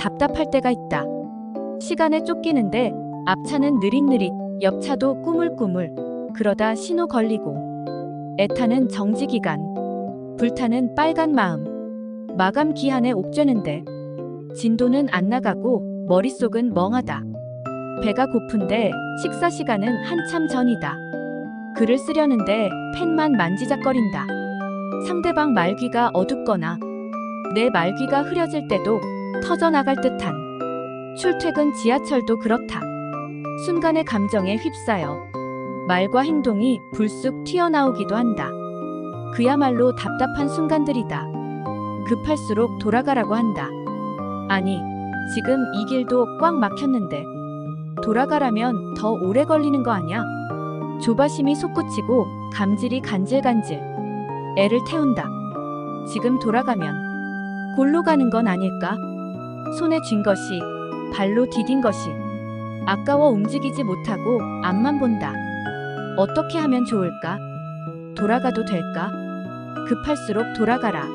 답답할 때가 있다. 시간에 쫓기는데 앞차는 느릿느릿, 옆차도 꾸물꾸물. 그러다 신호 걸리고. 애타는 정지 기간. 불타는 빨간 마음. 마감 기한에 옥죄는데 진도는 안 나가고 머릿속은 멍하다. 배가 고픈데 식사 시간은 한참 전이다. 글을 쓰려는데 펜만 만지작거린다. 상대방 말귀가 어둡거나 내 말귀가 흐려질 때도 터져나갈 듯한 출퇴근 지하철도 그렇다. 순간의 감정에 휩싸여 말과 행동이 불쑥 튀어나오기도 한다. 그야말로 답답한 순간들이다. 급할수록 돌아가라고 한다. 아니, 지금 이 길도 꽉 막혔는데 돌아가라면 더 오래 걸리는 거 아냐? 조바심이 솟구치고 감질이 간질간질. 애를 태운다. 지금 돌아가면 골로 가는 건 아닐까? 손에 쥔 것이 발로 디딘 것이 아까워 움직이지 못하고 앞만 본다. 어떻게 하면 좋을까? 돌아가도 될까? 급할수록 돌아가라.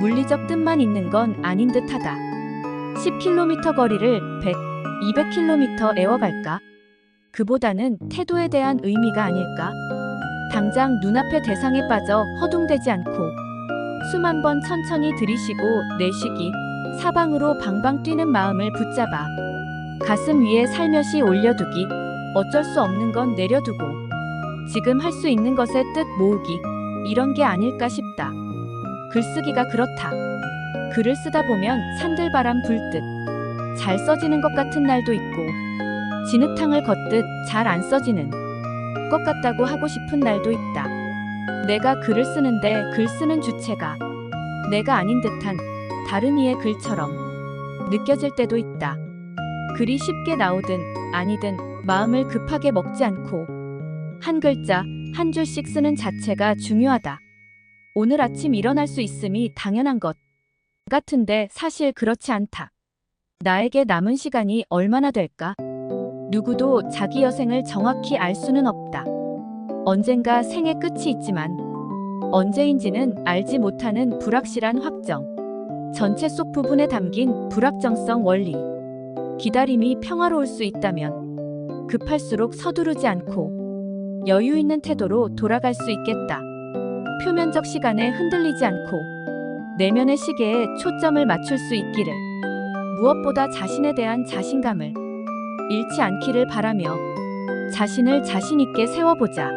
물리적 뜻만 있는 건 아닌 듯 하다. 10km 거리를 100, 200km 애워갈까? 그보다는 태도에 대한 의미가 아닐까? 당장 눈앞의 대상에 빠져 허둥대지 않고 수만 번 천천히 들이쉬고 내쉬기 사방으로 방방 뛰는 마음을 붙잡아 가슴 위에 살며시 올려두기 어쩔 수 없는 건 내려두고 지금 할 수 있는 것에 뜻 모으기 이런 게 아닐까 싶다. 글쓰기가 그렇다. 글을 쓰다 보면 산들바람 불듯 잘 써지는 것 같은 날도 있고 진흙탕을 걷듯 잘 안 써지는 것 같다고 하고 싶은 날도 있다. 내가 글을 쓰는데 글 쓰는 주체가 내가 아닌 듯한 다른 이의 글처럼 느껴질 때도 있다. 글이 쉽게 나오든 아니든 마음을 급하게 먹지 않고 한 글자 한 줄씩 쓰는 자체가 중요하다. 오늘 아침 일어날 수 있음이 당연한 것 같은데 사실 그렇지 않다. 나에게 남은 시간이 얼마나 될까? 누구도 자기 여생을 정확히 알 수는 없다. 언젠가 생의 끝이 있지만 언제인지는 알지 못하는 불확실한 확정. 전체 속 부분에 담긴 불확정성 원리. 기다림이 평화로울 수 있다면 급할수록 서두르지 않고 여유 있는 태도로 돌아갈 수 있겠다. 표면적 시간에 흔들리지 않고 내면의 시계에 초점을 맞출 수 있기를. 무엇보다 자신에 대한 자신감을 잃지 않기를 바라며 자신을 자신 있게 세워보자.